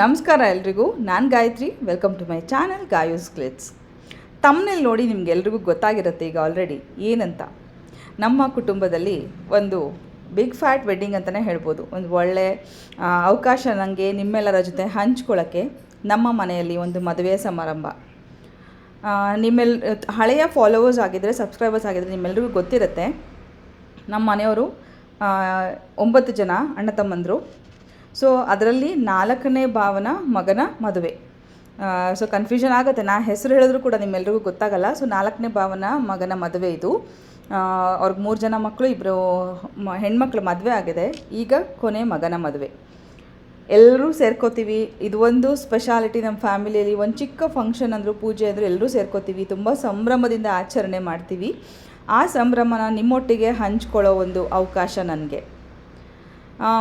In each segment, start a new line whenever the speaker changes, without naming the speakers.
ನಮಸ್ಕಾರ ಎಲ್ರಿಗೂ. ನಾನು Gayathri. Welcome to my channel Gayu's glitz ತಮ್ಮನೇಲಿ ನೋಡಿ ನಿಮಗೆಲ್ರಿಗೂ ಗೊತ್ತಾಗಿರುತ್ತೆ ಈಗ ಆಲ್ರೆಡಿ ಏನಂತ? ನಮ್ಮ ಕುಟುಂಬದಲ್ಲಿ ಒಂದು ಬಿಗ್ ಫ್ಯಾಟ್ ವೆಡ್ಡಿಂಗ್ ಅಂತಲೇ ಹೇಳ್ಬೋದು. ಒಂದು ಒಳ್ಳೆ ಅವಕಾಶ ನನಗೆ ನಿಮ್ಮೆಲ್ಲರ ಜೊತೆ ಹಂಚ್ಕೊಳ್ಳೋಕ್ಕೆ ನಮ್ಮ ಮನೆಯಲ್ಲಿ ಒಂದು ಮದುವೆ ಸಮಾರಂಭ. ನಿಮ್ಮೆಲ್, ಹಳೆಯ ಫಾಲೋವರ್ಸ್ ಆಗಿದ್ದರೆ ಸಬ್ಸ್ಕ್ರೈಬರ್ಸ್ ಆಗಿದ್ದರೆ ನಿಮ್ಮೆಲ್ರಿಗೂ ಗೊತ್ತಿರುತ್ತೆ. ನಮ್ಮ ಮನೆಯವರು ಒಂಬತ್ತು ಜನ ಅಣ್ಣ ತಮ್ಮಂದರು. ಸೊ ಅದರಲ್ಲಿ ನಾಲ್ಕನೇ ಭಾವನ ಮಗನ ಮದುವೆ. ಸೊ ಕನ್ಫ್ಯೂಷನ್ ಆಗುತ್ತೆ. ನಾ ಹೆಸರು ಹೇಳಿದ್ರು ಕೂಡ ನಿಮ್ಮೆಲ್ಲರಿಗೂ ಗೊತ್ತಾಗಲ್ಲ. ಸೊ ನಾಲ್ಕನೇ ಭಾವನ ಮಗನ ಮದುವೆ ಇದು. ಅವ್ರಿಗೆ ಮೂರು ಜನ ಮಕ್ಕಳು ಇಬ್ಬರು ಮ, ಹೆಣ್ಮಕ್ಳು ಮದುವೆ ಆಗಿದೆ. ಈಗ ಕೊನೆ ಮಗನ ಮದುವೆ. ಎಲ್ಲರೂ ಸೇರ್ಕೋತೀವಿ. ಇದು ಒಂದು ಸ್ಪೆಷಾಲಿಟಿ ನಮ್ಮ ಫ್ಯಾಮಿಲಿಯಲ್ಲಿ ಒಂದು ಚಿಕ್ಕ ಫಂಕ್ಷನ್ ಅಂದರೂ, ಪೂಜೆ ಅಂದರೂ ಎಲ್ಲರೂ ಸೇರ್ಕೋತೀವಿ. ತುಂಬ ಸಂಭ್ರಮದಿಂದ ಆಚರಣೆ ಮಾಡ್ತೀವಿ. ಆ ಸಂಭ್ರಮನ ನಿಮ್ಮೊಟ್ಟಿಗೆ ಹಂಚ್ಕೊಳ್ಳೋ ಒಂದು ಅವಕಾಶ ನನಗೆ.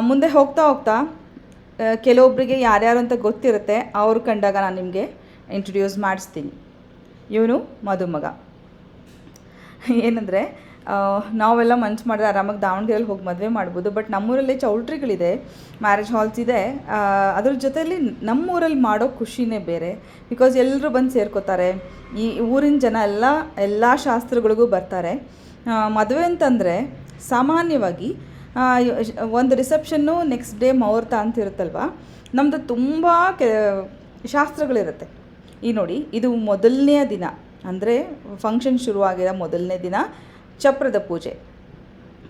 ಮುಂದೆ ಹೋಗ್ತಾ ಹೋಗ್ತಾ ಕೆಲವೊಬ್ಬರಿಗೆ ಯಾರ್ಯಾರು ಅಂತ ಗೊತ್ತಿರುತ್ತೆ, ಅವ್ರು ಕಂಡಾಗ ನಾನು ನಿಮಗೆ ಇಂಟ್ರೊಡ್ಯೂಸ್ ಮಾಡಿಸ್ತೀನಿ. ಇವನು ಮದುಮಗ ಏನಂದರೆ ನಾವೆಲ್ಲ ಮನ್ಸು ಮಾಡಿದ್ರೆ ಆರಾಮಾಗಿ ದಾವಣಗೆರೆಯಲ್ಲಿ ಹೋಗಿ ಮದುವೆ ಮಾಡ್ಬೋದು, ಬಟ್ ನಮ್ಮೂರಲ್ಲಿ ಚೌಲ್ಟ್ರಿಗಳಿದೆ, ಮ್ಯಾರೇಜ್ ಹಾಲ್ಸ್ ಇದೆ. ಅದ್ರ ಜೊತೆಯಲ್ಲಿ ನಮ್ಮೂರಲ್ಲಿ ಮಾಡೋ ಖುಷಿನೇ ಬೇರೆ. ಬಿಕಾಸ್ ಎಲ್ಲರೂ ಬಂದು ಸೇರ್ಕೋತಾರೆ. ಈ ಊರಿನ ಜನ ಎಲ್ಲ ಎಲ್ಲ ಶಾಸ್ತ್ರಗಳಿಗೂ ಬರ್ತಾರೆ. ಮದುವೆ ಅಂತಂದರೆ ಸಾಮಾನ್ಯವಾಗಿ ಒಂದು ರಿಸೆಪ್ಷನ್ನು ನೆಕ್ಸ್ಟ್ ಡೇ ಮುಹೂರ್ತ ಅಂತ ಇರುತ್ತಲ್ವ? ನಮ್ಮದು ತುಂಬ ಕೆ, ಶಾಸ್ತ್ರಗಳಿರುತ್ತೆ. ಈ ನೋಡಿ, ಇದು ಮೊದಲನೆಯ ದಿನ. ಅಂದರೆ ಫಂಕ್ಷನ್ ಶುರುವಾಗಿರೋ ಮೊದಲನೇ ದಿನ ಚಪ್ರದ ಪೂಜೆ.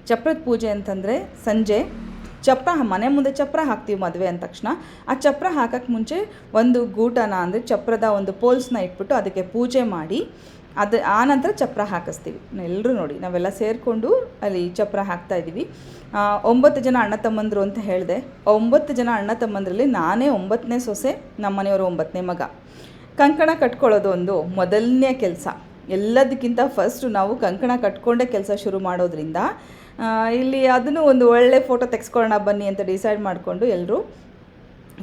ಚಪ್ರದ ಪೂಜೆ ಅಂತಂದರೆ ಸಂಜೆ. ಚಪ್ರ, ಮನೆ ಮುಂದೆ ಚಪ್ರ ಹಾಕ್ತೀವಿ ಮದುವೆ ಅಂದ ತಕ್ಷಣ. ಆ ಚಪ್ರ ಹಾಕೋಕ್ಕೆ ಮುಂಚೆ ಒಂದು ಗೂಟನ, ಅಂದರೆ ಚಪ್ರದ ಒಂದು ಪೋಲ್ಸ್ನ ಇಟ್ಬಿಟ್ಟು ಅದಕ್ಕೆ ಪೂಜೆ ಮಾಡಿ ಅದು ಆ ನಂತರ ಚಪ್ರ ಹಾಕಿಸ್ತೀವಿ. ಎಲ್ಲರೂ ನೋಡಿ, ನಾವೆಲ್ಲ ಸೇರಿಕೊಂಡು ಅಲ್ಲಿ ಚಪ್ರ ಹಾಕ್ತಾ ಇದ್ದೀವಿ. ಒಂಬತ್ತು ಜನ ಅಣ್ಣ ತಮ್ಮಂದರು ಅಂತ ಹೇಳಿದೆ. ಒಂಬತ್ತು ಜನ ಅಣ್ಣ ತಮ್ಮಂದರಲ್ಲಿ ನಾನೇ ಒಂಬತ್ತನೇ ಸೊಸೆ, ನಮ್ಮ ಮನೆಯವರು ಒಂಬತ್ತನೇ ಮಗ. ಕಂಕಣ ಕಟ್ಕೊಳ್ಳೋದು ಒಂದು ಮೊದಲನೇ ಕೆಲಸ. ಎಲ್ಲದಕ್ಕಿಂತ ಫಸ್ಟು ನಾವು ಕಂಕಣ ಕಟ್ಕೊಂಡೇ ಕೆಲಸ ಶುರು ಮಾಡೋದ್ರಿಂದ ಇಲ್ಲಿ ಅದನ್ನು ಒಂದು ಒಳ್ಳೆ ಫೋಟೋ ತೆಗೆಸ್ಕೊಳ್ಳೋಣ ಬನ್ನಿ ಅಂತ ಡಿಸೈಡ್ ಮಾಡಿಕೊಂಡು ಎಲ್ಲರೂ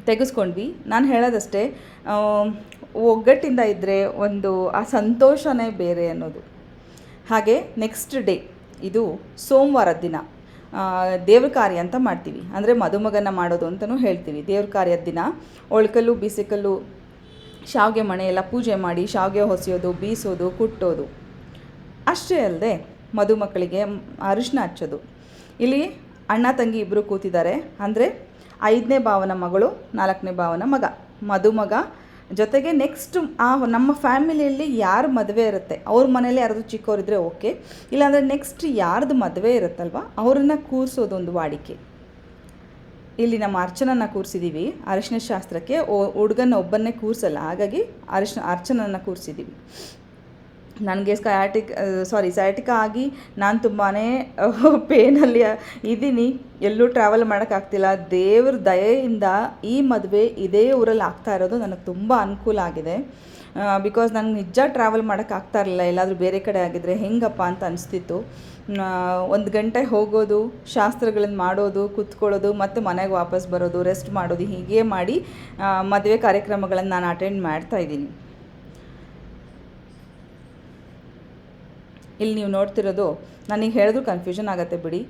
ತೆಗೆಸ್ಕೊಂಡ್ವಿ. ನಾನು ಹೇಳೋದಷ್ಟೇ ಒಗ್ಗಟ್ಟಿಂದ ಇದ್ದರೆ ಒಂದು ಆ ಸಂತೋಷನೇ ಬೇರೆ ಅನ್ನೋದು. ಹಾಗೆ ನೆಕ್ಸ್ಟ್ ಡೇ ಇದು ಸೋಮವಾರದ ದಿನ ದೇವ್ರ ಕಾರ್ಯ ಅಂತ ಮಾಡ್ತೀವಿ. ಅಂದರೆ ಮದುಮಗನ ಮಾಡೋದು ಅಂತಲೂ ಹೇಳ್ತೀವಿ. ದೇವ್ರ ಕಾರ್ಯದ ದಿನ, ಒಳ್ಕಲ್ಲು, ಬಿಸಿಕಲ್ಲು, ಶಾವಿಗೆ ಮಣೆ ಎಲ್ಲ ಪೂಜೆ ಮಾಡಿ, ಶಾವಿಗೆ ಹೊಸೆಯೋದು, ಬೀಸೋದು, ಕುಟ್ಟೋದು. ಅಷ್ಟೇ ಅಲ್ಲದೆ ಮದುಮಕ್ಕಳಿಗೆ ಅರಿಶಿನ ಹಚ್ಚೋದು. ಇಲ್ಲಿ ಅಣ್ಣ, ತಂಗಿ ಇಬ್ಬರು ಕೂತಿದ್ದಾರೆ. ಅಂದರೆ ಐದನೇ ಭಾವನ ಮಗಳು, ನಾಲ್ಕನೇ ಭಾವನ ಮಗ. ಮದುಮಗ ಜೊತೆಗೆ ನೆಕ್ಸ್ಟ್ ಆ ನಮ್ಮ ಫ್ಯಾಮಿಲಿಯಲ್ಲಿ ಯಾರು ಮದುವೆ ಇರುತ್ತೆ? ಅವ್ರ ಮನೇಲಿ ಯಾರಾದರೂ ಚಿಕ್ಕವರಿದ್ರೆ ಓಕೆ ಇಲ್ಲಾಂದರೆ ನೆಕ್ಸ್ಟ್ ಯಾರ್ದು ಮದುವೆ ಇರುತ್ತಲ್ವ? ಅವ್ರನ್ನ ಕೂರಿಸೋದೊಂದು ವಾಡಿಕೆ. ಇಲ್ಲಿ ನಮ್ಮ ಅರ್ಚನನ್ನು ಕೂರಿಸಿದ್ದೀವಿ ಅರಿಶಿನ ಶಾಸ್ತ್ರಕ್ಕೆ ಹುಡುಗನ ಒಬ್ಬನ್ನೇ ಕೂರಿಸಲ್ಲ. ಹಾಗಾಗಿ ಅರಿಶಿನ ಅರ್ಚನನ್ನು ಕೂರಿಸಿದ್ದೀವಿ ನನಗೆ ಸ್ಕಯಾಟಿಕ್ ಸಾರಿ ಸಯಾಟಿಕ ಆಗಿ ನಾನು ತುಂಬಾ ಪೇನಲ್ಲಿ ಇದ್ದೀನಿ ಎಲ್ಲೂ ಟ್ರಾವೆಲ್ ಮಾಡೋಕ್ಕಾಗ್ತಿಲ್ಲ ದೇವ್ರ ದಯೆಯಿಂದ ಈ ಮದುವೆ ಇದೇ ಊರಲ್ಲಿ ಆಗ್ತಾ ಇರೋದು ನನಗೆ ತುಂಬ ಅನುಕೂಲ ಆಗಿದೆ. ಬಿಕಾಸ್ ನನಗೆ ನಿಜ ಟ್ರಾವೆಲ್ ಮಾಡೋಕ್ಕಾಗ್ತಾ ಇರಲಿಲ್ಲ. ಎಲ್ಲಾದರೂ ಬೇರೆ ಕಡೆ ಆಗಿದ್ದರೆ ಹೆಂಗಪ್ಪ ಅಂತ ಅನಿಸ್ತಿತ್ತು. ಒಂದು ಗಂಟೆ ಹೋಗೋದು ಶಾಸ್ತ್ರಗಳನ್ನು ಮಾಡೋದು, ಕೂತ್ಕೊಳ್ಳೋದು, ಮತ್ತು ಮನೆಗೆ ವಾಪಸ್ ಬರೋದು ರೆಸ್ಟ್ ಮಾಡೋದು, ಹೀಗೆ ಮಾಡಿ ಮದುವೆ ಕಾರ್ಯಕ್ರಮಗಳನ್ನು ನಾನು ಅಟೆಂಡ್ ಮಾಡ್ತಾ ಇದ್ದೀನಿ. ಇಲ್ಲಿ ನೀವು ನೋಡ್ತಿರೋದು, ನನಗೆ ಹೇಳಿದ್ರು ಕನ್ಫ್ಯೂಷನ್ ಆಗುತ್ತೆ ಬಿಡಿ.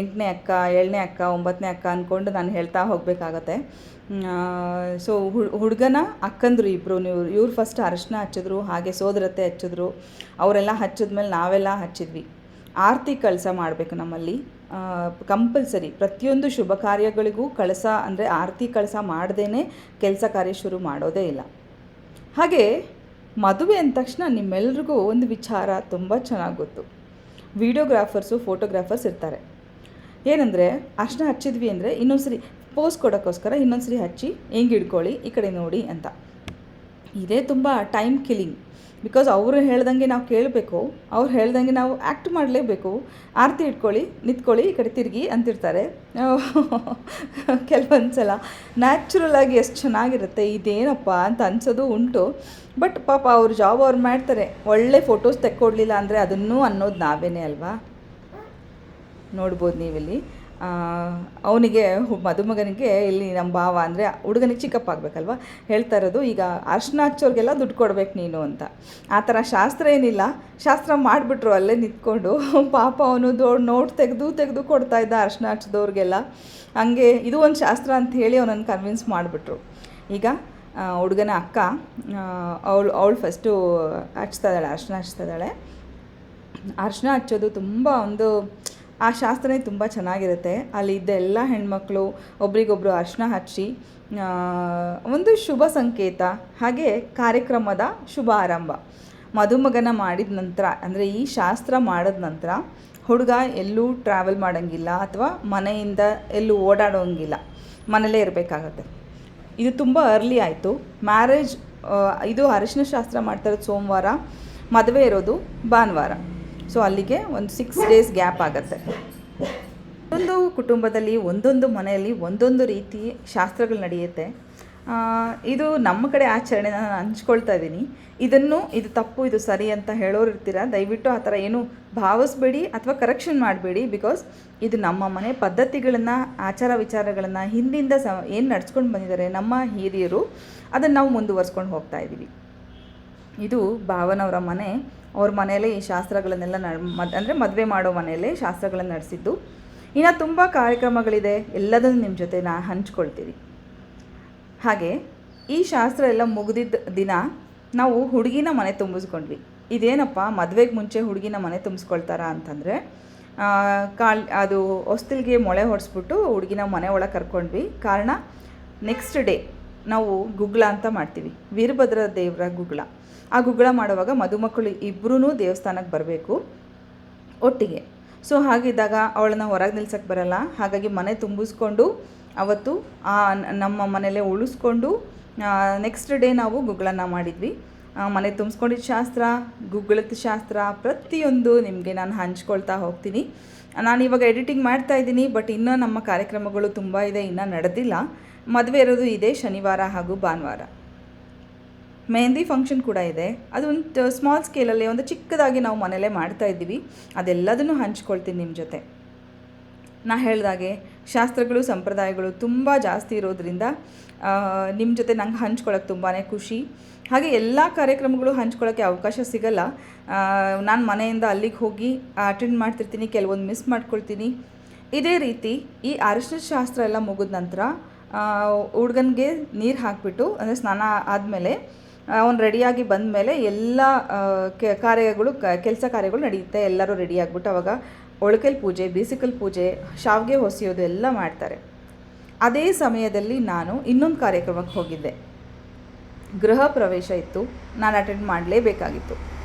ಎಂಟನೇ ಅಕ್ಕ, ಏಳನೇ ಅಕ್ಕ, ಒಂಬತ್ತನೇ ಅಕ್ಕ ಅಂದ್ಕೊಂಡು ನಾನು ಹೇಳ್ತಾ ಹೋಗಬೇಕಾಗತ್ತೆ. ಸೊ ಹುಡುಗನ ಅಕ್ಕಂದ್ರು ಇಬ್ಬರು ನೀವು, ಇವ್ರು ಫಸ್ಟ್ ಅರಶಿನ ಹಚ್ಚಿದ್ರು, ಹಾಗೆ ಸೋದರತೆ ಹಚ್ಚಿದ್ರು, ಅವರೆಲ್ಲ ಹಚ್ಚಿದ್ಮೇಲೆ ನಾವೆಲ್ಲ ಹಚ್ಚಿದ್ವಿ. ಆರತಿ ಕಳಸ ಮಾಡಬೇಕು ನಮ್ಮಲ್ಲಿ ಕಂಪಲ್ಸರಿ ಪ್ರತಿಯೊಂದು ಶುಭ ಕಾರ್ಯಗಳಿಗೂ ಕಳಸ, ಅಂದರೆ ಆರತಿ ಕಳಸ ಮಾಡದೇ ಕೆಲಸ ಕಾರ್ಯ ಶುರು ಮಾಡೋದೇ ಇಲ್ಲ. ಹಾಗೆ ಮದುವೆ ಅಂದ ತಕ್ಷಣ ನಿಮ್ಮೆಲ್ರಿಗೂ ಒಂದು ವಿಚಾರ ತುಂಬ ಚೆನ್ನಾಗಿ ಗೊತ್ತು. ವೀಡಿಯೋಗ್ರಾಫರ್ಸು, ಫೋಟೋಗ್ರಾಫರ್ಸ್ ಇರ್ತಾರೆ. ಏನಂದರೆ ಅರ್ಶನ ಹಚ್ಚಿದ್ವಿ ಅಂದರೆ ಇನ್ನೊಂದ್ಸರಿ ಪೋಸ್ ಕೊಡೋಕ್ಕೋಸ್ಕರ ಇನ್ನೊಂದ್ಸರಿ ಹಚ್ಚಿ, ಹೆಂಗೆ ಹಿಡ್ಕೊಳ್ಳಿ? ಈ ಕಡೆ ನೋಡಿ ಅಂತ. ಇದೇ ತುಂಬ ಟೈಮ್ ಕಿಲ್ಲಿಂಗ್. ಬಿಕಾಸ್ ಅವರು ಹೇಳ್ದಂಗೆ ನಾವು ಕೇಳಬೇಕು, ಅವ್ರು ಹೇಳ್ದಂಗೆ ನಾವು ಆ್ಯಕ್ಟ್ ಮಾಡಲೇಬೇಕು. ಆರತಿ ಇಟ್ಕೊಳ್ಳಿ, ನಿಂತ್ಕೊಳ್ಳಿ, ಈ ಕಡೆ ತಿರುಗಿ ಅಂತಿರ್ತಾರೆ. ಕೆಲವೊಂದು ಸಲ ನ್ಯಾಚುರಲ್ ಆಗಿ ಎಷ್ಟು ಚೆನ್ನಾಗಿರುತ್ತೆ, ಇದೇನಪ್ಪ ಅಂತ ಅನ್ಸೋದು ಉಂಟು. ಬಟ್ ಪಾಪ ಅವ್ರ ಜಾಬ್ ಅವ್ರು ಮಾಡ್ತಾರೆ. ಒಳ್ಳೆ ಫೋಟೋಸ್ ತೆಕ್ಕೊಡ್ಲಿಲ್ಲ ಅಂದರೆ ಅದನ್ನೂ ಅನ್ನೋದು ನಾವೇನೇ ಅಲ್ವಾ? ನೋಡ್ಬೋದು ನೀವಿಲ್ಲಿ. ಅವನಿಗೆ, ಮದುಮಗನಿಗೆ ಇಲ್ಲಿ ನಮ್ಮ ಭಾವ ಅಂದರೆ ಹುಡುಗನಿಗೆ ಚಿಕ್ಕಪ್ಪ ಆಗಬೇಕಲ್ವ ಹೇಳ್ತಾ ಇರೋದು, ಈಗ ಅರ್ಶನ ಹಚ್ಚೋರಿಗೆಲ್ಲ ದುಡ್ಡು ಕೊಡ್ಬೇಕು ನೀನು ಅಂತ. ಆ ಥರ ಶಾಸ್ತ್ರ ಏನಿಲ್ಲ, ಶಾಸ್ತ್ರ ಮಾಡಿಬಿಟ್ರು ಅಲ್ಲೇ ನಿಂತ್ಕೊಂಡು. ಪಾಪ ಅವನು ದೋ, ನೋಟ್ ತೆಗೆದು ತೆಗೆದು ಕೊಡ್ತಾ ಇದ್ದ ಅರ್ಶನ ಹಚ್ಚಿದವ್ರಿಗೆಲ್ಲ. ಹಂಗೆ ಇದು ಒಂದು ಶಾಸ್ತ್ರ ಅಂತ ಹೇಳಿ ಅವನನ್ನು ಕನ್ವಿನ್ಸ್ ಮಾಡಿಬಿಟ್ರು. ಈಗ ಹುಡುಗನ ಅಕ್ಕ ಅವಳು ಅವಳು ಫಸ್ಟು ಹಚ್ತಾ ಇದ್ದಾಳೆ, ಅರ್ಶನ ಹಚ್ತಾ ಇದ್ದಾಳೆ. ಅರ್ಶನ ಹಚ್ಚೋದು ತುಂಬ ಒಂದು ಆ ಶಾಸ್ತ್ರನೇ ತುಂಬ ಚೆನ್ನಾಗಿರುತ್ತೆ. ಅಲ್ಲಿ ಇದ್ದ ಎಲ್ಲ ಹೆಣ್ಮಕ್ಳು, ಒಬ್ರಿಗೊಬ್ರು ಅರ್ಶನ ಹಚ್ಚಿ ಒಂದು ಶುಭ ಸಂಕೇತ, ಹಾಗೆ ಕಾರ್ಯಕ್ರಮದ ಶುಭ ಆರಂಭ. ಮದುಮಗನ ಮಾಡಿದ ನಂತರ, ಅಂದರೆ ಈ ಶಾಸ್ತ್ರ ಮಾಡಿದ ನಂತರ, ಹುಡುಗ ಎಲ್ಲೂ ಟ್ರಾವೆಲ್ ಮಾಡೋಂಗಿಲ್ಲ ಅಥವಾ ಮನೆಯಿಂದ ಎಲ್ಲೂ ಓಡಾಡೋಂಗಿಲ್ಲ. ಮನೇಲೇ ಇರಬೇಕಾಗತ್ತೆ. ಇದು ತುಂಬ ಅರ್ಲಿ ಆಯಿತು. ಮ್ಯಾರೇಜ್ ಇದು ಅರಿಶಿನ ಶಾಸ್ತ್ರ ಮಾಡ್ತಾ ಇರೋದು ಸೋಮವಾರ, ಮದುವೆ ಇರೋದು ಭಾನುವಾರ. ಸೊ ಅಲ್ಲಿಗೆ ಒಂದು ಸಿಕ್ಸ್ ಡೇಸ್ ಗ್ಯಾಪ್ ಆಗುತ್ತೆ. ಒಂದೊಂದು ಕುಟುಂಬದಲ್ಲಿ ಒಂದೊಂದು ಮನೆಯಲ್ಲಿ ಒಂದೊಂದು ರೀತಿ ಶಾಸ್ತ್ರಗಳು ನಡೆಯುತ್ತೆ. ಇದು ನಮ್ಮ ಕಡೆ ಆಚರಣೆ ನಾನು ಹಂಚ್ಕೊಳ್ತಾ ಇದ್ದೀನಿ. ಇದನ್ನು ಇದು ತಪ್ಪು, ಇದು ಸರಿ ಅಂತ ಹೇಳೋರು ಇರ್ತೀರ? ದಯವಿಟ್ಟು ಆ ಥರ ಏನು ಭಾವಿಸ್ಬೇಡಿ ಅಥವಾ ಕರೆಕ್ಷನ್ ಮಾಡಬೇಡಿ ಬಿಕಾಸ್ ಇದು ನಮ್ಮ ಮನೆ ಪದ್ಧತಿಗಳನ್ನು, ಆಚಾರ ವಿಚಾರಗಳನ್ನು ಹಿಂದಿಂದ ಸ, ಏನು ನಡ್ಸ್ಕೊಂಡು ಬಂದಿದ್ದಾರೆ ನಮ್ಮ ಹಿರಿಯರು, ಅದನ್ನು ನಾವು ಮುಂದುವರ್ಸ್ಕೊಂಡು ಹೋಗ್ತಾ ಇದ್ದೀವಿ. ಇದು ಭಾವನವರ ಮನೆ. ಅವ್ರ ಮನೆಯಲ್ಲೇ ಈ ಶಾಸ್ತ್ರಗಳನ್ನೆಲ್ಲ ನಡ್, ಮದ್, ಅಂದರೆ ಮದುವೆ ಮಾಡೋ ಮನೆಯಲ್ಲೇ ಶಾಸ್ತ್ರಗಳನ್ನು ನಡೆಸಿದ್ದು. ಇನ್ನು ತುಂಬ ಕಾರ್ಯಕ್ರಮಗಳಿದೆ, ಎಲ್ಲದನ್ನು ನಿಮ್ಮ ಜೊತೆ ನಾ ಹಂಚ್ಕೊಳ್ತೀವಿ ಹಾಗೆ, ಈ ಶಾಸ್ತ್ರ ಎಲ್ಲ ಮುಗಿದಿದ್ದ ದಿನ ನಾವು ಹುಡುಗಿನ ಮನೆ ತುಂಬಿಸ್ಕೊಂಡ್ವಿ. ಇದೇನಪ್ಪ, ಮದುವೆಗೆ ಮುಂಚೆ ಹುಡುಗಿನ ಮನೆ ತುಂಬಿಸ್ಕೊಳ್ತಾರ ಅಂತಂದರೆ ಕಾಲ್, ಅದು ಹೊಸ್ತಿಲ್ಗೆ ಮೊಳೆ ಹೊಡೆಸ್ಬಿಟ್ಟು ಹುಡುಗಿನ ಮನೆ ಒಳಗೆ ಕರ್ಕೊಂಡ್ವಿ. ಕಾರಣ ನೆಕ್ಸ್ಟ್ ಡೇ ನಾವು ಗುಗ್ಳ ಅಂತ ಮಾಡ್ತೀವಿ. ವೀರಭದ್ರ ದೇವರ ಗುಗ್ಳ. ಆ ಗುಗ್ಗಳ ಮಾಡುವಾಗ ಮದುಮಕ್ಕಳು ಇಬ್ಬರೂ ದೇವಸ್ಥಾನಕ್ಕೆ ಬರಬೇಕು ಒಟ್ಟಿಗೆ. ಸೊ, ಹಾಗಿದ್ದಾಗ ಅವಳನ್ನ ಹೊರಗೆ ನಿಲ್ಸಕ್ಕೆ ಬರಲ್ಲ. ಹಾಗಾಗಿ ಮನೆ ತುಂಬಿಸ್ಕೊಂಡು ಅವತ್ತು ನಮ್ಮ ಮನೇಲೆ ಉಳಿಸ್ಕೊಂಡು ನೆಕ್ಸ್ಟ್ ಡೇ ನಾವು ಗುಗ್ಗಳನ್ನ ಮಾಡಿದ್ವಿ. ಮನೆ ತುಂಬಿಸ್ಕೊಂಡಿದ್ದ ಶಾಸ್ತ್ರ, ಗುಗ್ಗಳದ ಶಾಸ್ತ್ರ ಪ್ರತಿಯೊಂದು ನಿಮಗೆ ನಾನು ಹಂಚ್ಕೊಳ್ತಾ ಹೋಗ್ತೀನಿ. ನಾನು ಇವಾಗ ಎಡಿಟಿಂಗ್ ಮಾಡ್ತಾ ಇದ್ದೀನಿ, ಬಟ್ ಇನ್ನೂ ನಮ್ಮ ಕಾರ್ಯಕ್ರಮಗಳು ತುಂಬ ಇದೆ, ಇನ್ನೂ ನಡೆದಿಲ್ಲ. ಮದುವೆ ಇರೋದು ಇದೆ ಶನಿವಾರ ಹಾಗೂ ಭಾನುವಾರ. ಮೆಹಂದಿ ಫಂಕ್ಷನ್ ಕೂಡ ಇದೆ. ಅದು ಒಂದು ಸ್ಮಾಲ್ ಸ್ಕೇಲಲ್ಲಿ ಒಂದು ಚಿಕ್ಕದಾಗಿ ನಾವು ಮನೇಲೇ ಮಾಡ್ತಾ ಇದ್ದೀವಿ. ಅದೆಲ್ಲದನ್ನು ಹಂಚ್ಕೊಳ್ತೀನಿ ನಿಮ್ಮ ಜೊತೆ. ನಾ ಹೇಳಿದಾಗೆ ಶಾಸ್ತ್ರಗಳು, ಸಂಪ್ರದಾಯಗಳು ತುಂಬ ಜಾಸ್ತಿ ಇರೋದ್ರಿಂದ ನಿಮ್ಮ ಜೊತೆ ನಂಗೆ ಹಂಚ್ಕೊಳ್ಳೋಕೆ ತುಂಬಾ ಖುಷಿ. ಹಾಗೆ ಎಲ್ಲ ಕಾರ್ಯಕ್ರಮಗಳು ಹಂಚ್ಕೊಳ್ಳೋಕ್ಕೆ ಅವಕಾಶ ಸಿಗಲ್ಲ. ನಾನು ಮನೆಯಿಂದ ಅಲ್ಲಿಗೆ ಹೋಗಿ ಅಟೆಂಡ್ ಮಾಡ್ತಿರ್ತೀನಿ, ಕೆಲವೊಂದು ಮಿಸ್ ಮಾಡ್ಕೊಳ್ತೀನಿ. ಇದೇ ರೀತಿ ಈ ಅರಿಶಿನ ಶಾಸ್ತ್ರ ಎಲ್ಲ ಮುಗಿದ ನಂತರ ಹುಡುಗನಿಗೆ ನೀರು ಹಾಕಿಬಿಟ್ಟು, ಅಂದರೆ ಸ್ನಾನ ಆದಮೇಲೆ ಅವ್ನು ರೆಡಿಯಾಗಿ ಬಂದ ಮೇಲೆ ಎಲ್ಲ ಕಾರ್ಯಗಳು ಕೆಲಸ ಕಾರ್ಯಗಳು ನಡೆಯುತ್ತೆ. ಎಲ್ಲರೂ ರೆಡಿ ಆಗಿಬಿಟ್ಟು ಅವಾಗ ಒಳಕಲ್ ಪೂಜೆ, ಬೇಸಿಕಲ್ ಪೂಜೆ, ಶಾವಿಗೆ ಹೊಸೆಯೋದು ಎಲ್ಲ ಮಾಡ್ತಾರೆ. ಅದೇ ಸಮಯದಲ್ಲಿ ನಾನು ಇನ್ನೊಂದು ಕಾರ್ಯಕ್ರಮಕ್ಕೆ ಹೋಗಿದ್ದೆ. ಗೃಹ ಪ್ರವೇಶ ಇತ್ತು. ನಾನು ಅಟೆಂಡ್ ಮಾಡಲೇಬೇಕಾಗಿತ್ತು.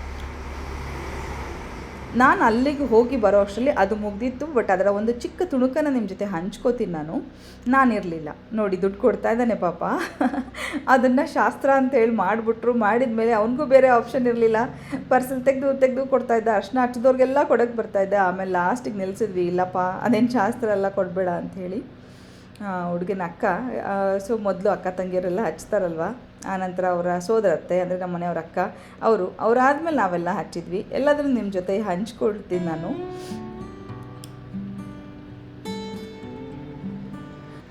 ನಾನು ಅಲ್ಲಿಗೆ ಹೋಗಿ ಬರೋ ಅಷ್ಟರಲ್ಲಿ ಅದು ಮುಗ್ದಿತ್ತು ಬಟ್ ಅದರ ಒಂದು ಚಿಕ್ಕ ತುಣುಕನ ನಿಮ್ಮ ಜೊತೆ ಹಂಚ್ಕೋತೀನಿ ನಾನು. ನಾನಿರಲಿಲ್ಲ ನೋಡಿ, ದುಡ್ಡು ಕೊಡ್ತಾ ಇದ್ದಾನೆ ಪಾಪ. ಅದನ್ನು ಶಾಸ್ತ್ರ ಅಂತ ಹೇಳಿ ಮಾಡಿಬಿಟ್ರು. ಮಾಡಿದ ಮೇಲೆ ಅವನಿಗೂ ಬೇರೆ ಆಪ್ಷನ್ ಇರಲಿಲ್ಲ. ಪರ್ಸಲ್ ತೆಗೆದು ತೆಗೆದು ಕೊಡ್ತಾ ಇದ್ದ. ಅರ್ಶನ ಹಚ್ಚಿದವ್ರಿಗೆಲ್ಲ ಕೊಡೋಕ್ಕೆ ಬರ್ತಾ ಇದ್ದೆ. ಆಮೇಲೆ ಲಾಸ್ಟಿಗೆ ನಿಲ್ಲಿಸಿದ್ವಿ ಇಲ್ಲಪ್ಪ, ಅದೇನು ಶಾಸ್ತ್ರ ಎಲ್ಲ ಕೊಡಬೇಡ ಅಂಥೇಳಿ ಹುಡುಗನ ಅಕ್ಕ ಸೊ ಮೊದಲು ಅಕ್ಕ ತಂಗಿಯರೆಲ್ಲ ಹಚ್ತಾರಲ್ವ? ಆನಂತರ ಅವರ ಸೋದರತ್ತೆ ಅಂದರೆ ನಮ್ಮ ಮನೆಯವ್ರ ಅಕ್ಕ, ಅವರು ಅವರಾದ್ಮೇಲೆ ನಾವೆಲ್ಲ ಹಚ್ಚಿದ್ವಿ. ಎಲ್ಲಾದರೂ ನಿಮ್ಮ ಜೊತೆ ಹಂಚ್ಕೊಳ್ತೀನಿ ನಾನು.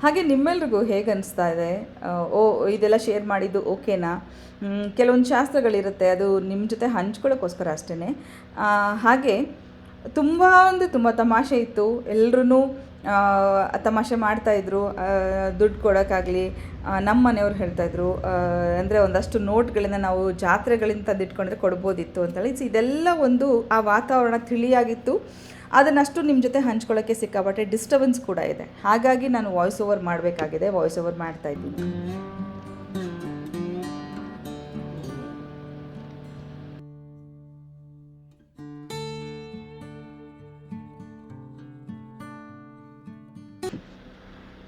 ಹಾಗೆ ನಿಮ್ಮೆಲ್ರಿಗೂ ಹೇಗೆ ಅನಿಸ್ತಾ ಇದೆ? ಓ, ಇದೆಲ್ಲ ಶೇರ್ ಮಾಡಿದ್ದು ಓಕೆನಾ ಕೆಲವೊಂದು ಶಾಸ್ತ್ರಗಳಿರುತ್ತೆ, ಅದು ನಿಮ್ಮ ಜೊತೆ ಹಂಚ್ಕೊಳ್ಳೋಕ್ಕೋಸ್ಕರ ಅಷ್ಟೇ ಹಾಗೆ ತುಂಬ ಅಂದರೆ ತುಂಬ ತಮಾಷೆ ಇತ್ತು. ಎಲ್ಲರೂ ತಮಾಷೆ ಮಾಡ್ತಾಯಿದ್ರು ದುಡ್ಡು ಕೊಡೋಕ್ಕಾಗಲಿ ನಮ್ಮ ಮನೆಯವ್ರು ಹೇಳ್ತಾಯಿದ್ರು ಅಂದರೆ ಒಂದಷ್ಟು ನೋಟ್ಗಳನ್ನ ನಾವು ಜಾತ್ರೆಗಳಿಂದ ತಂದಿಟ್ಕೊಂಡ್ರೆ ಕೊಡ್ಬೋದಿತ್ತು ಅಂತೇಳಿ ಇದೆಲ್ಲ ಒಂದು ಆ ವಾತಾವರಣ ತಿಳಿಯಾಗಿತ್ತು. ಅದನ್ನಷ್ಟು ನಿಮ್ಮ ಜೊತೆ ಹಂಚ್ಕೊಳ್ಳೋಕ್ಕೆ ಸಿಕ್ಕಾಪಟ್ಟೆ ಡಿಸ್ಟರ್ಬೆನ್ಸ್ ಕೂಡ ಇದೆ. ಹಾಗಾಗಿ ನಾನು ವಾಯ್ಸ್ ಓವರ್ ಮಾಡಬೇಕಾಗಿದೆ. ವಾಯ್ಸ್ ಓವರ್ ಮಾಡ್ತಾ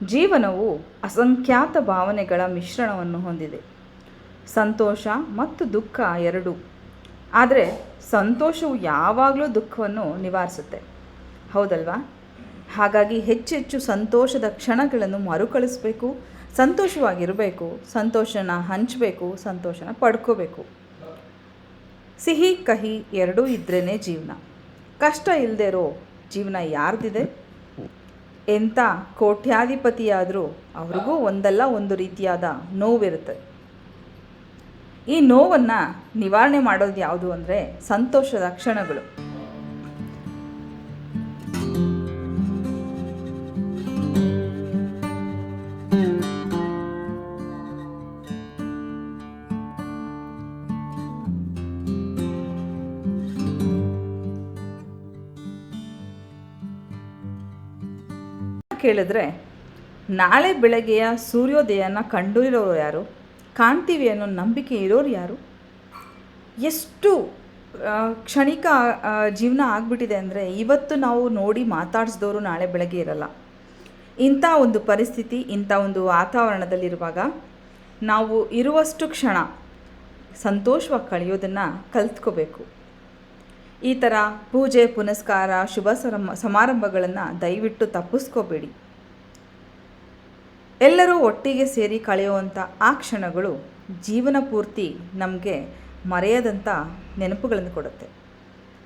ಜೀವನವು ಅಸಂಖ್ಯಾತ ಭಾವನೆಗಳ ಮಿಶ್ರಣವನ್ನು ಹೊಂದಿದೆ. ಸಂತೋಷ ಮತ್ತು ದುಃಖ ಎರಡೂ. ಆದರೆ ಸಂತೋಷವು ಯಾವಾಗಲೂ ದುಃಖವನ್ನು ನಿವಾರಿಸುತ್ತೆ. ಹೌದಲ್ವಾ? ಹಾಗಾಗಿ ಹೆಚ್ಚೆಚ್ಚು ಸಂತೋಷದ ಕ್ಷಣಗಳನ್ನು ಮರುಕಳಿಸಬೇಕು, ಸಂತೋಷವಾಗಿರಬೇಕು, ಸಂತೋಷನ ಹಂಚಬೇಕು, ಸಂತೋಷನ ಪಡ್ಕೋಬೇಕು. ಸಿಹಿ ಕಹಿ ಎರಡೂ ಇದ್ರೇ ಜೀವನ. ಕಷ್ಟ ಇಲ್ಲದೆ ಇರೋ ಜೀವನ ಯಾರ್ದಿದೆ? ಎಂಥ ಕೋಟ್ಯಾಧಿಪತಿಯಾದರೂ ಅವ್ರಿಗೂ ಒಂದಲ್ಲ ಒಂದು ರೀತಿಯಾದ ನೋವಿರುತ್ತೆ. ಈ ನೋವನ್ನು ನಿವಾರಣೆ ಮಾಡೋದು ಯಾವುದು ಅಂದರೆ ಸಂತೋಷದ ಕ್ಷಣಗಳು. ಕೇಳಿದ್ರೆ ನಾಳೆ ಬೆಳಗ್ಗೆಯ ಸೂರ್ಯೋದಯನ ಕಂಡಿರೋರು ಯಾರು? ಕಾಣ್ತೀವಿ ಅನ್ನೋ ನಂಬಿಕೆ ಇರೋರು ಯಾರು? ಎಷ್ಟು ಕ್ಷಣಿಕ ಜೀವನ ಆಗಿಬಿಟ್ಟಿದೆ ಅಂದರೆ ಇವತ್ತು ನಾವು ನೋಡಿ ಮಾತಾಡಿಸಿದವರು ನಾಳೆ ಬೆಳಗ್ಗೆ ಇರಲ್ಲ. ಇಂಥ ಒಂದು ಪರಿಸ್ಥಿತಿ, ಇಂಥ ಒಂದು ವಾತಾವರಣದಲ್ಲಿರುವಾಗ ನಾವು ಇರುವಷ್ಟು ಕ್ಷಣ ಸಂತೋಷವಾಗಿ ಕಳೆಯೋದನ್ನು ಕಲ್ತ್ಕೋಬೇಕು. ಈ ಥರ ಪೂಜೆ, ಪುನಸ್ಕಾರ, ಶುಭ ಸಮಾರಂಭಗಳನ್ನು ದಯವಿಟ್ಟು ತಪ್ಪಿಸ್ಕೋಬೇಡಿ. ಎಲ್ಲರೂ ಒಟ್ಟಿಗೆ ಸೇರಿ ಕಳೆಯುವಂಥ ಆ ಕ್ಷಣಗಳು ಜೀವನ ಪೂರ್ತಿ ನಮಗೆ ಮರೆಯದಂಥ ನೆನಪುಗಳನ್ನು ಕೊಡುತ್ತೆ.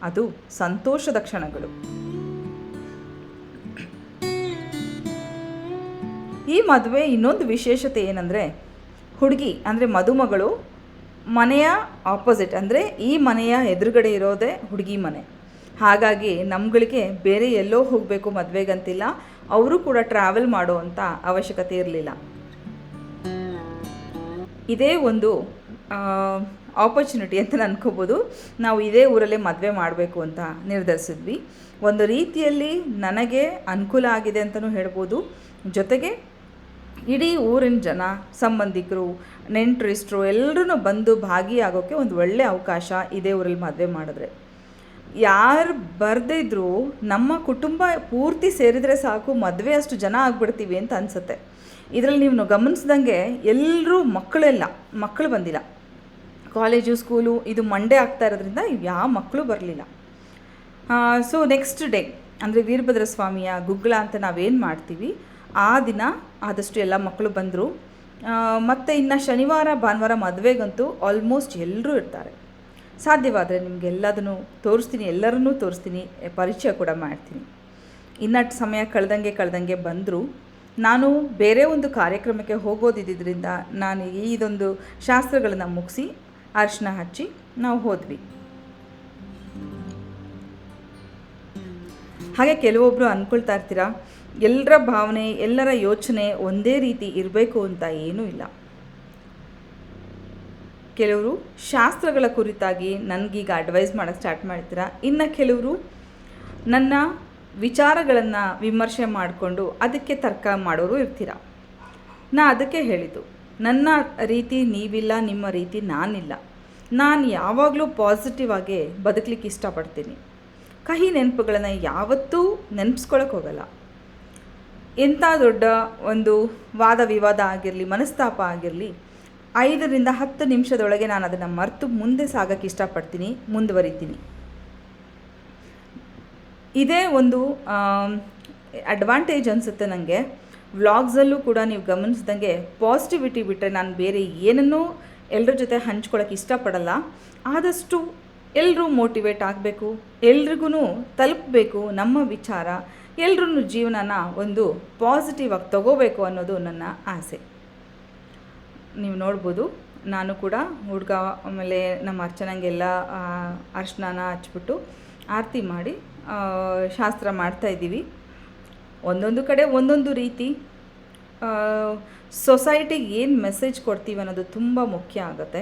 ಅದು ಸಂತೋಷದ ಕ್ಷಣಗಳು. ಈ ಮದುವೆ ಇನ್ನೊಂದು ವಿಶೇಷತೆ ಏನಂದರೆ, ಹುಡುಗಿ ಅಂದರೆ ಮದುಮಗಳು ಮನೆಯ ಆಪೋಸಿಟ್ ಅಂದರೆ ಈ ಮನೆಯ ಎದುರುಗಡೆ ಇರೋದೇ ಹುಡುಗಿ ಮನೆ. ಹಾಗಾಗಿ ನಮ್ಗಳಿಗೆ ಬೇರೆ ಎಲ್ಲೋ ಹೋಗಬೇಕು ಮದುವೆಗಂತಿಲ್ಲ. ಅವರು ಕೂಡ ಟ್ರಾವೆಲ್ ಮಾಡುವಂಥ ಅವಶ್ಯಕತೆ ಇರಲಿಲ್ಲ. ಇದೇ ಒಂದು ಆಪರ್ಚುನಿಟಿ ಅಂತ ಅನ್ಕೋಬೋದು. ನಾವು ಇದೇ ಊರಲ್ಲೇ ಮದುವೆ ಮಾಡಬೇಕು ಅಂತ ನಿರ್ಧರಿಸಿದ್ವಿ. ಒಂದು ರೀತಿಯಲ್ಲಿ ನನಗೆ ಅನುಕೂಲ ಆಗಿದೆ ಅಂತಲೂ ಹೇಳ್ಬೋದು. ಜೊತೆಗೆ ಇಡೀ ಊರಿನ ಜನ, ಸಂಬಂಧಿಕರು ನೆಂಟರಿಷ್ಟರು ಎಲ್ಲರೂ ಬಂದು ಭಾಗಿಯಾಗೋಕ್ಕೆ ಒಂದು ಒಳ್ಳೆಯ ಅವಕಾಶ ಇದೇ ಊರಲ್ಲಿ ಮದುವೆ ಮಾಡಿದ್ರೆ. ಯಾರು ಬರ್ದಿದ್ರು ನಮ್ಮ ಕುಟುಂಬ ಪೂರ್ತಿ ಸೇರಿದರೆ ಸಾಕು, ಮದುವೆ ಅಷ್ಟು ಜನ ಆಗ್ಬಿಡ್ತೀವಿ ಅಂತ ಅನಿಸುತ್ತೆ. ಇದರಲ್ಲಿ ನೀವು ಗಮನಿಸ್ದಂಗೆ ಎಲ್ಲರೂ ಮಕ್ಕಳೆಲ್ಲ ಮಕ್ಕಳು ಬಂದಿಲ್ಲ. ಕಾಲೇಜು, ಸ್ಕೂಲು ಇದು ಮಂಡೇ ಆಗ್ತಾ ಇರೋದ್ರಿಂದ ಯಾವ ಮಕ್ಕಳು ಬರಲಿಲ್ಲ. ಸೊ ನೆಕ್ಸ್ಟ್ ಡೇ ಅಂದರೆ ವೀರಭದ್ರ ಸ್ವಾಮಿಯ ಗುಗ್ಗಳ ಅಂತ ನಾವೇನು ಮಾಡ್ತೀವಿ, ಆ ದಿನ ಆದಷ್ಟು ಎಲ್ಲ ಮಕ್ಕಳು ಬಂದರು. ಮತ್ತು ಇನ್ನು ಶನಿವಾರ, ಭಾನುವಾರ ಮದುವೆಗಂತೂ ಆಲ್ಮೋಸ್ಟ್ ಎಲ್ಲರೂ ಇರ್ತಾರೆ. ಸಾಧ್ಯವಾದರೆ ನಿಮಗೆಲ್ಲದನ್ನು ತೋರಿಸ್ತೀನಿ, ಎಲ್ಲರನ್ನೂ ತೋರಿಸ್ತೀನಿ ಪರಿಚಯ ಕೂಡ ಮಾಡ್ತೀನಿ. ಇನ್ನಷ್ಟು ಸಮಯ ಕಳೆದಂಗೆ ಕಳೆದಂಗೆ ಬಂದರೂ. ನಾನು ಬೇರೆ ಒಂದು ಕಾರ್ಯಕ್ರಮಕ್ಕೆ ಹೋಗೋದಿದ್ದರಿಂದ ನಾನು ಇದೊಂದು ಶಾಸ್ತ್ರಗಳನ್ನು ಮುಗಿಸಿ ಅರಿಶಿನ ಹಚ್ಚಿ ನಾವು ಹೋದ್ವಿ. ಹಾಗೆ ಕೆಲವೊಬ್ಬರು ಅಂದ್ಕೊಳ್ತಾ ಇರ್ತೀರಾ, ಎಲ್ಲರ ಭಾವನೆ, ಎಲ್ಲರ ಯೋಚನೆ ಒಂದೇ ರೀತಿ ಇರಬೇಕು ಅಂತ ಏನೂ ಇಲ್ಲ. ಕೆಲವರು ಶಾಸ್ತ್ರಗಳ ಕುರಿತಾಗಿ ನನಗೀಗ ಅಡ್ವೈಸ್ ಮಾಡೋಕ್ಕೆ ಸ್ಟಾರ್ಟ್ ಮಾಡ್ತೀರಾ? ಇನ್ನು ಕೆಲವರು ನನ್ನ ವಿಚಾರಗಳನ್ನು ವಿಮರ್ಶೆ ಮಾಡಿಕೊಂಡು ಅದಕ್ಕೆ ತರ್ಕ ಮಾಡೋರು ಇರ್ತೀರ? ನಾ ಅದಕ್ಕೆ ಹೇಳಿದ್ದು, ನನ್ನ ರೀತಿ ನೀವಿಲ್ಲ, ನಿಮ್ಮ ರೀತಿ ನಾನಿಲ್ಲ. ನಾನು ಯಾವಾಗಲೂ ಪಾಸಿಟಿವ್ ಆಗಿ ಬದುಕಲಿಕ್ಕೆ ಇಷ್ಟಪಡ್ತೀನಿ. ಕಹಿ ನೆನಪುಗಳನ್ನು ಯಾವತ್ತೂ ನೆನಪಿಸ್ಕೊಳಕ್ಕೆ ಹೋಗಲ್ಲ. ಎಂಥ ದೊಡ್ಡ ಒಂದು ವಾದ ವಿವಾದ ಆಗಿರಲಿ, ಮನಸ್ತಾಪ ಆಗಿರಲಿ ಐದರಿಂದ ಹತ್ತು ನಿಮಿಷದೊಳಗೆ ನಾನು ಅದನ್ನು ಮರೆತು ಮುಂದೆ ಸಾಗಕ್ಕೆ ಇಷ್ಟಪಡ್ತೀನಿ, ಮುಂದುವರಿತೀನಿ. ಇದೇ ಒಂದು ಅಡ್ವಾಂಟೇಜ್ ಅನಿಸುತ್ತೆ ನನಗೆ ವ್ಲಾಗ್ಸಲ್ಲೂ ಕೂಡ ನೀವು ಗಮನಿಸ್ದಂಗೆ ಪಾಸಿಟಿವಿಟಿ ಬಿಟ್ಟರೆ ನಾನು ಬೇರೆ ಏನನ್ನೂ ಎಲ್ಲರ ಜೊತೆ ಹಂಚ್ಕೊಳಕ್ಕೆ ಇಷ್ಟಪಡಲ್ಲ. ಆದಷ್ಟು ಎಲ್ಲರೂ ಮೋಟಿವೇಟ್ ಆಗಬೇಕು ಎಲ್ರಿಗೂ ತಲುಪಬೇಕು ನಮ್ಮ ವಿಚಾರ ಎಲ್ರೂ ಜೀವನನ ಒಂದು ಪಾಸಿಟಿವ್ ಆಗಿ ತಗೋಬೇಕು ಅನ್ನೋದು ನನ್ನ ಆಸೆ. ನೀವು ನೋಡ್ಬೋದು. ನಾನು ಕೂಡ ಹುಡುಗ, ಆಮೇಲೆ ನಮ್ಮ ಅರ್ಚನಂಗೆಲ್ಲ ಅರ್ಶನಾನ ಹಚ್ಬಿಟ್ಟು ಆರತಿ ಮಾಡಿ ಶಾಸ್ತ್ರ ಮಾಡ್ತಾಯಿದ್ದೀವಿ ಒಂದೊಂದು ಕಡೆ ಒಂದೊಂದು ರೀತಿ ಸೊಸೈಟಿಗೆ ಏನು ಮೆಸೇಜ್ ಕೊಡ್ತೀವಿ ಅನ್ನೋದು ತುಂಬ ಮುಖ್ಯ ಆಗುತ್ತೆ.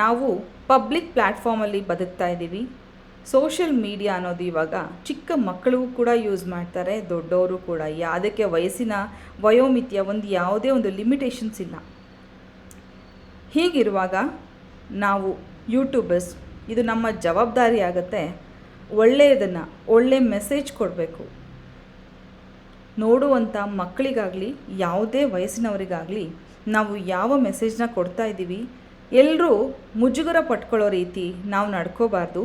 ನಾವು ಪಬ್ಲಿಕ್ ಪ್ಲ್ಯಾಟ್ಫಾರ್ಮಲ್ಲಿ ಬದುಕ್ತಾ ಇದ್ದೀವಿ. ಸೋಷಿಯಲ್ ಮೀಡಿಯಾ ಅನ್ನೋದು ಇವಾಗ ಚಿಕ್ಕ ಮಕ್ಕಳು ಕೂಡ ಯೂಸ್ ಮಾಡ್ತಾರೆ, ದೊಡ್ಡವರು ಕೂಡ. ಯಾವುದಕ್ಕೆ ವಯಸ್ಸಿನ ವಯೋಮಿತಿಯ ಒಂದು ಯಾವುದೇ ಒಂದು ಲಿಮಿಟೇಷನ್ಸ್ ಇಲ್ಲ. ಹೀಗಿರುವಾಗ ನಾವು ಯೂಟ್ಯೂಬರ್ಸ್, ಇದು ನಮ್ಮ ಜವಾಬ್ದಾರಿ ಆಗುತ್ತೆ. ಒಳ್ಳೆಯದನ್ನು, ಒಳ್ಳೆ ಮೆಸೇಜ್ ಕೊಡಬೇಕು. ನೋಡುವಂಥ ಮಕ್ಕಳಿಗಾಗಲಿ, ಯಾವುದೇ ವಯಸ್ಸಿನವರಿಗಾಗಲಿ ನಾವು ಯಾವ ಮೆಸೇಜ್ನ ಕೊಡ್ತಾ ಇದ್ದೀವಿ? ಎಲ್ಲರೂ ಮುಜುಗರ ಪಟ್ಕೊಳ್ಳೋ ರೀತಿ ನಾವು ನಡ್ಕೋಬಾರ್ದು.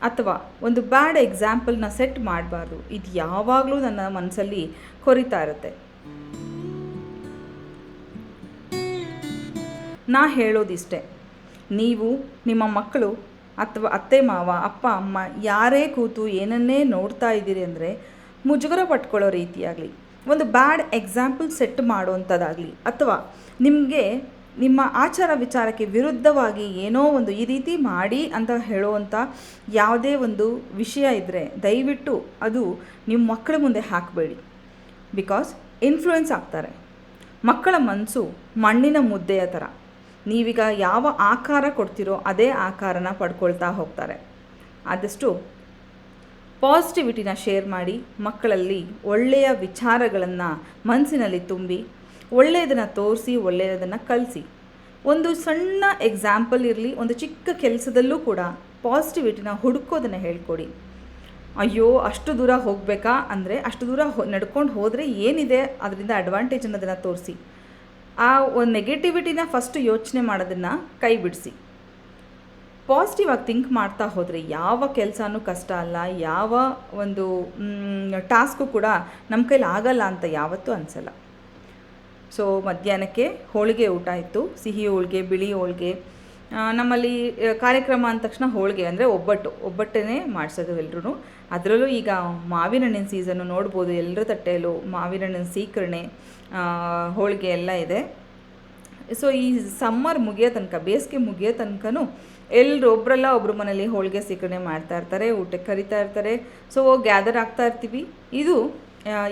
ಅಥವಾ ಒಂದು ಬ್ಯಾಡ್ ಎಕ್ಸಾಂಪಲ್ನ ಸೆಟ್ ಮಾಡಬಾರ್ದು. ಇದು ಯಾವಾಗಲೂ ನನ್ನ ಮನಸ್ಸಲ್ಲಿ ಕೊರಿತಾ ಇರುತ್ತೆ. ನಾ ಹೇಳೋದಿಷ್ಟೇ. ನೀವು, ನಿಮ್ಮ ಮಕ್ಕಳು ಅಥವಾ ಅತ್ತೆ, ಮಾವ, ಅಪ್ಪ, ಅಮ್ಮ ಯಾರೇ ಕೂತು ಏನನ್ನೇ ನೋಡ್ತಾ ಇದ್ದೀರಿ ಅಂದರೆ ಮುಜುಗರ ಪಟ್ಕೊಳ್ಳೋ ರೀತಿಯಾಗಲಿ, ಒಂದು ಬ್ಯಾಡ್ ಎಕ್ಸಾಂಪಲ್ ಸೆಟ್ ಮಾಡುವಂಥದ್ದಾಗಲಿ ಅಥವಾ ನಿಮಗೆ ನಿಮ್ಮ ಆಚಾರ ವಿಚಾರಕ್ಕೆ ವಿರುದ್ಧವಾಗಿ ಏನೋ ಒಂದು ಈ ರೀತಿ ಮಾಡಿ ಅಂತ ಹೇಳುವಂಥ ಯಾವುದೇ ಒಂದು ವಿಷಯ ಇದ್ದರೆ ದಯವಿಟ್ಟು ಅದು ನಿಮ್ಮ ಮಕ್ಕಳ ಮುಂದೆ ಹಾಕಬೇಡಿ. ಬಿಕಾಸ್ ಇನ್ಫ್ಲೂಯೆನ್ಸ್ ಆಗ್ತಾರೆ. ಮಕ್ಕಳ ಮನಸ್ಸು ಮಣ್ಣಿನ ಮುದ್ದೆಯ ಥರ ನೀವೀಗ ಯಾವ ಆಕಾರ ಕೊಡ್ತೀರೋ ಅದೇ ಆಕಾರನ ಪಡ್ಕೊಳ್ತಾ ಹೋಗ್ತಾರೆ. ಆದಷ್ಟು ಪಾಸಿಟಿವಿಟಿನ ಶೇರ್ ಮಾಡಿ ಮಕ್ಕಳಲ್ಲಿ ಒಳ್ಳೆಯ ವಿಚಾರಗಳನ್ನು ಮನಸ್ಸಿನಲ್ಲಿ ತುಂಬಿ ಒಳ್ಳೆಯದನ್ನು ತೋರಿಸಿ, ಒಳ್ಳೆಯದನ್ನು ಕಲಿಸಿ. ಒಂದು ಸಣ್ಣ ಎಕ್ಸಾಂಪಲ್ ಇರಲಿ, ಒಂದು ಚಿಕ್ಕ ಕೆಲಸದಲ್ಲೂ ಕೂಡ ಪಾಸಿಟಿವಿಟಿನ ಹುಡುಕೋದನ್ನು ಹೇಳ್ಕೊಡಿ. ಅಯ್ಯೋ, ಅಷ್ಟು ದೂರ ಹೋಗಬೇಕಾ? ಅಂದರೆ ಅಷ್ಟು ದೂರ ನಡ್ಕೊಂಡು ಹೋದರೆ ಏನಿದೆ? ಅದರಿಂದ ಅಡ್ವಾಂಟೇಜ್ ಅನ್ನೋದನ್ನು ತೋರಿಸಿ. ಆ ಒಂದು ನೆಗೆಟಿವಿಟಿನ ಫಸ್ಟ್ ಯೋಚನೆ ಮಾಡೋದನ್ನು ಕೈ ಬಿಡಿಸಿ. ಪಾಸಿಟಿವ್ ಆಗಿ ಥಿಂಕ್ ಮಾಡ್ತಾ ಹೋದರೆ ಯಾವ ಕೆಲಸನೂ ಕಷ್ಟ ಅಲ್ಲ, ಯಾವ ಒಂದು ಟಾಸ್ಕು ಕೂಡ ನಮ್ಮ ಕೈಲಿ ಆಗಲ್ಲ ಅಂತ ಯಾವತ್ತೂ ಅನಿಸಲ್ಲ. ಸೊ ಮಧ್ಯಾಹ್ನಕ್ಕೆ ಹೋಳಿಗೆ ಊಟ ಇತ್ತು. ಸಿಹಿ ಹೋಳಿಗೆ, ಬಿಳಿ ಹೋಳಿಗೆ ನಮ್ಮಲ್ಲಿ ಕಾರ್ಯಕ್ರಮ ಅಂದ ತಕ್ಷಣ ಹೋಳಿಗೆ ಅಂದರೆ ಒಬ್ಬಟ್ಟು. ಒಬ್ಬಟ್ಟನ್ನೇ ಮಾಡಿಸೋದು ಎಲ್ಲರೂ ಅದರಲ್ಲೂ ಈಗ ಮಾವಿನ ಹಣ್ಣಿನ ಸೀಸನ್ನು ನೋಡ್ಬೋದು. ಎಲ್ಲರ ತಟ್ಟೆಯಲ್ಲೂ ಮಾವಿನ ಹಣ್ಣಿನ ಸೀಕರಣೆ ಹೋಳಿಗೆ ಎಲ್ಲ ಇದೆ. ಸೊ ಈ ಸಮ್ಮರ್ ಮುಗಿಯೋ ತನಕ, ಬೇಸಿಗೆ ಮುಗಿಯೋ ತನಕನೂ ಎಲ್ಲರೂ ಒಬ್ಬರಲ್ಲ ಒಬ್ಬರು ಮನೇಲಿ ಹೋಳಿಗೆ ಸೀಕರಣೆ ಮಾಡ್ತಾ ಇರ್ತಾರೆ, ಊಟಕ್ಕೆ ಕರಿತಾ ಇರ್ತಾರೆ. ಸೊ ಗ್ಯಾದರ್ ಆಗ್ತಾ ಇರ್ತೀವಿ. ಇದು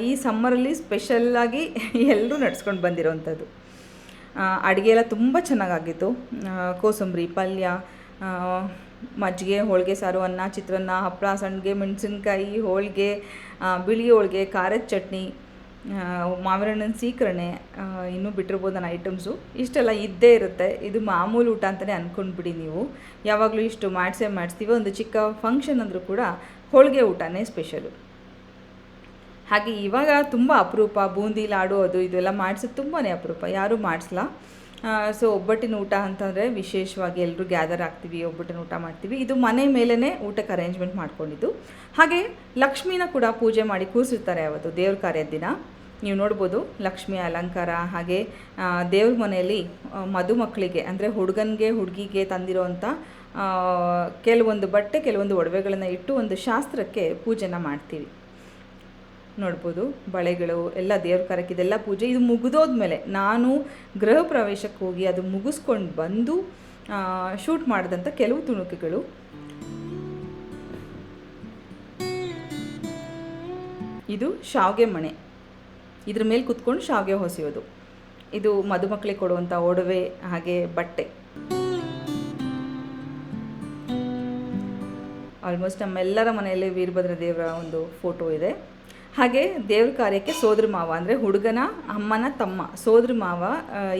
ಈ ಸಮ್ಮರಲ್ಲಿ ಸ್ಪೆಷಲ್ಲಾಗಿ ಎಲ್ಲರೂ ನಡ್ಸ್ಕೊಂಡು ಬಂದಿರೋವಂಥದ್ದು ಅಡುಗೆ ಎಲ್ಲ ತುಂಬ ಚೆನ್ನಾಗಾಗಿತ್ತು. ಕೋಸಂಬರಿ, ಪಲ್ಯ ಮಜ್ಜಿಗೆ, ಹೋಳಿಗೆ, ಸಾರು, ಅನ್ನ, ಚಿತ್ರಾನ್ನ ಹಪ್ಪಳ ಸಂಡಿಗೆ, ಮೆಣಸಿನ್ಕಾಯಿ, ಹೋಳಿಗೆ ಬಿಳಿ ಹೋಳಿಗೆ, ಖಾರದ ಚಟ್ನಿ ಮಾವಿನಣ್ಣನ ಸೀಕರಣೆ ಇನ್ನೂ ಬಿಟ್ಟಿರ್ಬೋದು ನನ್ನ ಐಟಮ್ಸು. ಇಷ್ಟೆಲ್ಲ ಇದ್ದೇ ಇರುತ್ತೆ. ಇದು ಮಾಮೂಲು ಊಟ ಅಂತಲೇ ಅಂದ್ಕೊಂಡ್ಬಿಡಿ ನೀವು. ಯಾವಾಗಲೂ ಇಷ್ಟು ಮಾಡಿಸೇ ಮಾಡಿಸ್ತೀವಿ. ಒಂದು ಚಿಕ್ಕ ಫಂಕ್ಷನ್ ಅಂದರೂ ಕೂಡ ಹೋಳಿಗೆ ಊಟನೇ ಸ್ಪೆಷಲು ಹಾಗೆ ಇವಾಗ ತುಂಬ ಅಪರೂಪ, ಬೂಂದಿ ಲಾಡು ಅದು ಇದೆಲ್ಲ ಮಾಡಿಸೋದು ತುಂಬಾ ಅಪರೂಪ, ಯಾರೂ ಮಾಡಿಸಲ್ಲ ಸೊ ಒಬ್ಬಟ್ಟಿನ ಊಟ ಅಂತಂದರೆ ವಿಶೇಷವಾಗಿ ಎಲ್ಲರೂ ಗ್ಯಾದರ್ ಆಗ್ತೀವಿ, ಒಬ್ಬಟ್ಟಿನ ಊಟ ಮಾಡ್ತೀವಿ. ಇದು ಮನೆ ಮೇಲೇ ಊಟಕ್ಕೆ ಅರೇಂಜ್ಮೆಂಟ್ ಮಾಡ್ಕೊಂಡಿದ್ದು. ಹಾಗೆ ಲಕ್ಷ್ಮಿನ ಕೂಡ ಪೂಜೆ ಮಾಡಿ ಕೂರಿಸಿರ್ತಾರೆ ಅವತ್ತು ದೇವ್ರ ಕಾರ್ಯದ ದಿನ. ನೀವು ನೋಡ್ಬೋದು, ಲಕ್ಷ್ಮಿ ಅಲಂಕಾರ, ಹಾಗೆ ದೇವ್ರ ಮನೆಯಲ್ಲಿ ಮದುಮಕ್ಕಳಿಗೆ ಅಂದರೆ ಹುಡುಗನಿಗೆ, ಹುಡುಗಿಗೆ ತಂದಿರೋವಂಥ ಕೆಲವೊಂದು ಬಟ್ಟೆ, ಕೆಲವೊಂದು ಒಡವೆಗಳನ್ನು ಇಟ್ಟು ಒಂದು ಶಾಸ್ತ್ರಕ್ಕೆ ಪೂಜೆನ ಮಾಡ್ತೀವಿ. ನೋಡ್ಬೋದು, ಬಳೆಗಳು, ಎಲ್ಲ ದೇವ್ರ ಕಾರ್ಯಕ್ಕೆ ಇದೆಲ್ಲ ಪೂಜೆ. ಇದು ಮುಗಿದೋದ್ಮೇಲೆ ನಾನು ಗೃಹ ಪ್ರವೇಶಕ್ಕೆ ಹೋಗಿ ಅದು ಮುಗಿಸ್ಕೊಂಡು ಬಂದು ಶೂಟ್ ಮಾಡಿದಂಥ ಕೆಲವು ತುಣುಕುಗಳು. ಇದು ಶಾವ್ಗೆ ಮಣೆ. ಇದ್ರ ಮೇಲೆ ಕುತ್ಕೊಂಡು ಶಾವ್ಗೆ ಹೊಸೆಯೋದು. ಇದು ಮದುಮಕ್ಕಳಿಗೆ ಕೊಡುವಂಥ ಒಡವೆ, ಹಾಗೆ ಬಟ್ಟೆ. ಆಲ್ಮೋಸ್ಟ್ ನಮ್ಮೆಲ್ಲರ ಮನೆಯಲ್ಲಿ ವೀರಭದ್ರ ದೇವರ ಒಂದು ಫೋಟೋ ಇದೆ. ಹಾಗೆ ದೇವ್ರ ಕಾರ್ಯಕ್ಕೆ ಸೋದ್ರ ಮಾವ ಅಂದರೆ ಹುಡುಗನ ಅಮ್ಮನ ತಮ್ಮ. ಸೋದ್ರ ಮಾವ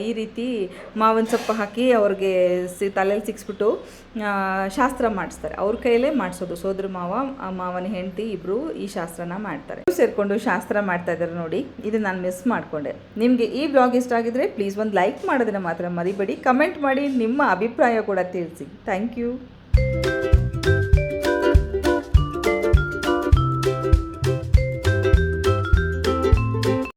ಈ ರೀತಿ ಮಾವನ ಸೊಪ್ಪು ಹಾಕಿ ಅವ್ರಿಗೆ ಸಿ ತಲೆಯಲ್ಲಿ ಸಿಕ್ಸ್ಬಿಟ್ಟು ಶಾಸ್ತ್ರ ಮಾಡಿಸ್ತಾರೆ. ಅವ್ರ ಕೈಯಲ್ಲೇ ಮಾಡಿಸೋದು ಸೋದ್ರ ಮಾವ ಮಾವನ ಹೆಂಡತಿ ಇಬ್ಬರು ಈ ಶಾಸ್ತ್ರನ ಮಾಡ್ತಾರೆ. ಸೇರಿಕೊಂಡು ಶಾಸ್ತ್ರ ಮಾಡ್ತಾ ಇದ್ದಾರೆ ನೋಡಿ, ಇದು ನಾನು ಮಿಸ್ ಮಾಡಿಕೊಂಡೆ. ನಿಮಗೆ ಈ ಬ್ಲಾಗ್ ಇಷ್ಟ ಆಗಿದ್ರೆ ಪ್ಲೀಸ್ ಒಂದು ಲೈಕ್ ಮಾಡೋದನ್ನ ಮಾತ್ರ ಮರಿಬೇಡಿ. ಕಮೆಂಟ್ ಮಾಡಿ ನಿಮ್ಮ ಅಭಿಪ್ರಾಯ ಕೂಡ ತಿಳಿಸಿ. Thank you